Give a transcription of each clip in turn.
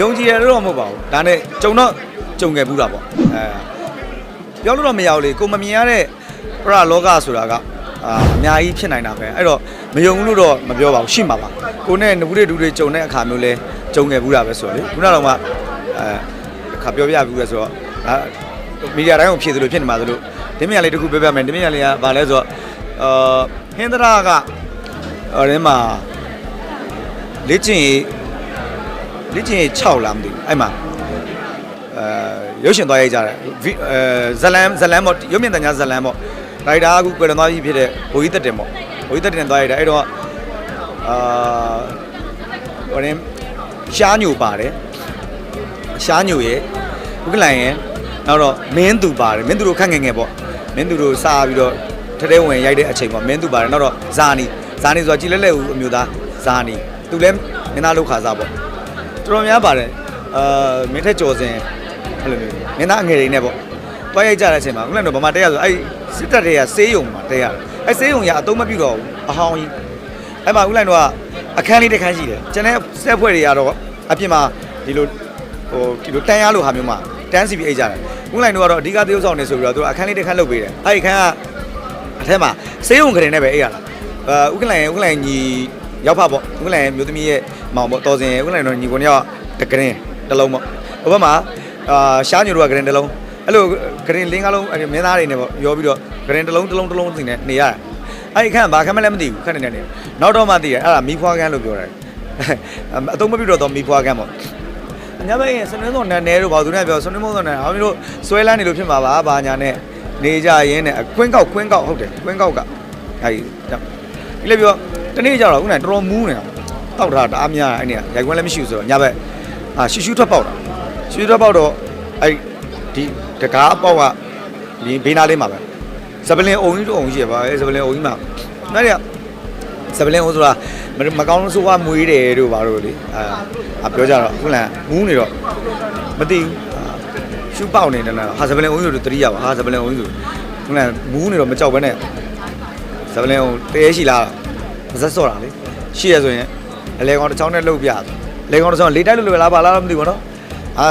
ယုံကြည်ရတော့မဟုတ်ပါဘူးဒါနဲ့ကြုံတော့ကြုံခဲ့ဘူးတာပေါ့အဲပြောလို့တော့မရဘူးလေကိုမမြင်ရတဲ့ပရလောကဆိုတာကအာအများကြီးဖြစ်နိုင်တာပဲအဲ့တော့မယုံဘူးလို့တော့မပြောပါဘူးရှိမှာပါကိုနဲ့နဘူးတွေဒူတွေကြုံတဲ့အခါမျိုးလဲကြုံခဲ့ဘူးတာပဲဆိုတော့လေခုနကတော့မှအဲခါပြောပြဘူးလဲဆိုတော့အာမီဒီယာတိုင်းကိုဖြည့်သလိုဖြစ်နေမှာသလိုဒီမြရလေးတစ်ခုပြောပြမယ်ဒီမြရလေးကဘာလဲဆိုတော့အာဟင်္ဒရာကအဲ့ဒီမှာလေ့ကျင့်ရေး လေ့ကျင့်ရေး6လားမသိဘူးအဲ့မှာအဲရုပ်ရှင်သွားရိုက်ကြတယ်ဗီအဲဇလန်ဇလန်ပေါ့ရုပ်မြင်သံကြားဇလန်ပေါ့ဒါရိုက်တာကအခုကွယ်လွန်သွားပြီဖြစ်တဲ့ဘိုးကြီးတက်တင်ပေါ့ဘိုးကြီးတက်တင်သွားရိုက်တာအဲ့တော့အာဟိုရင်ရှားညိုပါတယ်ရှားညိုရဲ့ဥက္ကလိုင်ရဲ့နောက်တော့မင်းသူပါတယ်မင်းသူတို့ခန့်ငယ်ငယ်ပေါ့မင်းသူတို့စားပြီးတော့ထဲထဲဝင်ရိုက်တဲ့အချိန်ပေါ့မင်းသူပါတယ်နောက်တော့ဇာနီဇာနီဆိုတာကြည်လက်လက်ဦးအမျိုးသားဇာနီသူလည်းမင်းသားလောက်ခါစားပေါ့ တော်တော်များပါတယ်အာမင်းထက်ကြော်စင်အဲ့လိုမျိုးမင်းသားအငယ်တွေနဲ့ပေါ့တွားရိုက်ကြတဲ့အချိန်မှာခုနကတော့ဗမာတက်ရဆိုအဲ့စစ်တပ်တွေကဆေးရုံမှာတက်ရတယ်အဲ့ဆေးရုံကြီးအတုံးမပြုတ်တော့ဘူးအဟောင်းကြီးအဲ့မှာခုနကတော့အခန်းလေးတစ်ခန်းရှိတယ်ကျန်တဲ့စက်ဖွဲ့တွေကတော့အပြင်မှာဒီလိုဟိုဒီလိုတန်းရလို့ဟာမျိုးမှာတန်းစီပြီးအိတ်ကြတယ်ခုနကတော့အဓိကသရုပ်ဆောင်နေဆိုပြီးတော့သူကအခန်းလေးတစ်ခန်းလုပ်ပေးတယ်အဲ့ဒီအခန်းကအထက်မှာဆေးရုံခရင်နဲ့ပဲအိတ်ရတာအာဥက္ကလိုင်ဥက္ကလိုင်ညီ ရောက်ဖပေါ့ဥက္ကလိုင်မျိုးသမီးရဲ့မောင်ပေါ့တော်စင်ဥက္ကလိုင်တော့ညီကိုနှစ်ယောက်တကရင်တစ်လုံးပေါ့ဟိုဘက်မှာအာရှားညိုတို့ကကရင်တစ်လုံးအဲ့လိုကရင်လင်းကားလုံးအဲ့ဒီမင်းသားတွေနဲ့ပေါ့ရောပြီးတော့ကရင်တစ်လုံးတစ်လုံးတစ်လုံးစီနဲ့နေရတာအဲ့ဒီခန့်ဘာခန့်မလဲမသိဘူးခန့်နေနေနောက်တော့မှသိတယ်အဲ့ဒါမီးဖွားကန်းလို့ပြောတယ်အတုံးမပြတော့တော့မီးဖွားကန်းပေါ့အညာဘက်ရင်စနေစုံနဲ့နဲတို့ဘာသူနဲ့ပြောစနေမုံစုံနဲ့အားမလို့ဆွဲလန်းနေလို့ဖြစ်မှာပါဘာညာနဲ့နေကြရင်းနဲ့ကွင်းကောက်ကွင်းကောက်ဟုတ်တယ်ကွင်းကောက်ကအဲ့ဒီ ဒီလေပြောတနေ့ကျတော့ခုနကတော်တော်မူးနေတာတောက်ထားတာအားများအဲ့နေရိုက်ခွန်းလည်းမရှိဘူးဆိုတော့ညာဘက်အာရှူရှူထွက်ပေါက်တာရှူရှူထွက်ပေါက်တော့အဲ့ဒီတကားအပေါက်ကဒီဘေးနားလေးမှာပဲဇပလင်အုံကြီးတို့အုံကြီးရပါအဲဇပလင်အုံကြီးမှာနောက်ရဇပလင်အုံဆိုတာမမကောင်းလို့ဆိုကမွေးတယ်တို့ဘာလို့လေအာအပြောကြတော့ခုနကမူးနေတော့မသိဘူးအာရှူပေါက်နေတယ်လားဟာဇပလင်အုံကြီးတို့တတိယပါဟာဇပလင်အုံကြီးဆိုခုနကမူးနေတော့မကြောက်ဘဲနဲ့ ဇပလင်အုံတဲရှိလားမဆက်စော့တာလေရှိရဆိုရင်အလဲကောင်တစ်ချောင်းနဲ့လှုပ်ပြတယ်လေကောင်တစ်ဆောင်လေးတိုက်လို့လွယ်လားပါလားမသိဘူးနော်အာ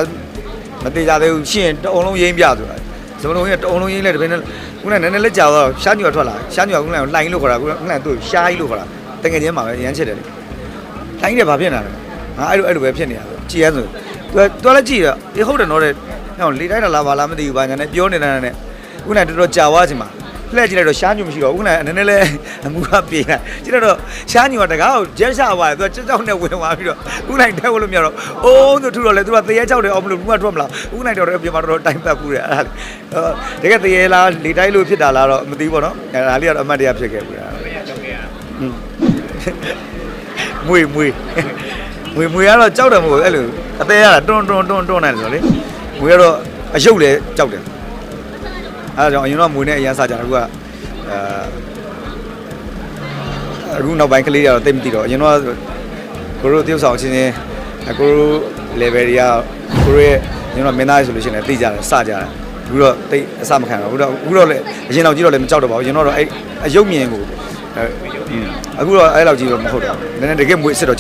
မသေးကြသေးဘူးရှင်းတအုံလုံးရင်းပြဆိုတာစမလုံးရတအုံလုံးရင်းလဲတပင်းနဲ့ခုနကနည်းနည်းလက်ကြာတော့ရှားညွတ်ထွက်လာရှားညွတ်ကခုနကလှိုင်းလို့ခေါ်တာခုနကသူ့ရှားကြီးလို့ခေါ်တာတကယ်ချင်းမှာပဲရမ်းချစ်တယ်လေလှိုင်းတယ်ဘာဖြစ်နေတာလဲငါအဲ့လိုအဲ့လိုပဲဖြစ်နေတာကြည်ရဆိုသူသူလည်းကြည်တော့အေးဟုတ်တယ်နော်တဲ့ဟောလေးတိုက်တာလားပါလားမသိဘူးဘာညာနဲ့ပြောနေတာနဲ့ခုနကတော်တော်ကြာသွားချင်မှာ လှည့်ကြည့်လိုက်တော့ရှားညွတ်မရှိတော့ဘူးခုနကနည်းနည်းလေးအမှုကပြေးလာကြည့်တော့ရှားညွတ်ကတကားကိုကျဲရှာသွားတယ်သူကကြောက်ကြောက်နဲ့ဝင်သွားပြီးတော့ခုနိုင်တဲလို့မရတော့အိုးသူထူတော့လေသူကတရေကြောက်တယ်အောင်မလို့ဘူးကထွက်မလားခုနိုင်တော့အပြင်မှာတော့တိုင်ပတ်ဘူးတယ်အဲ့ဒါတကယ်တရေလားလေတိုက်လို့ဖြစ်တာလားတော့မသိဘူးပေါ့နော်အဲ့ဒါလေးကတော့အမှတ်တရဖြစ်ခဲ့ဘူးလားမွေမွေမွေမွေကတော့ကြောက်တယ်မဟုတ်ဘူးအဲ့လိုအသေးရတာတွန်းတွန်းတွန်းတွန်းနေတယ်ဆိုလေမွေကတော့အယုတ်လည်းကြောက်တယ် အဲ့ဒါကြောင့်အရင်တော့မွေနဲ့အရန်စားကြတယ်အခုကအာအခုနောက်ပိုင်းကလေးတွေကတော့တိတ်မသိတော့အရင်တော့ကိုတို့တယောက်ဆောင်ချင်းချင်းကိုတို့ level တွေကကိုတို့ရဲ့ညီတော်မင်းသားဆိုလို့ရှိရင်လည်းသိကြတယ်စကြတယ်အခုတော့တိတ်အစမခံတော့ဘူးတော့အခုတော့လည်းအရင်တော့ကြည့်တော့လည်းမကြောက်တော့ပါဘူးအရင်တော့အဲ့အယုတ်မြင်ကိုအဲအခုတော့အဲ့လောက်ကြီးတော့မဟုတ်တော့ဘူးနည်းနည်းတကယ်မွေးစစ်တော့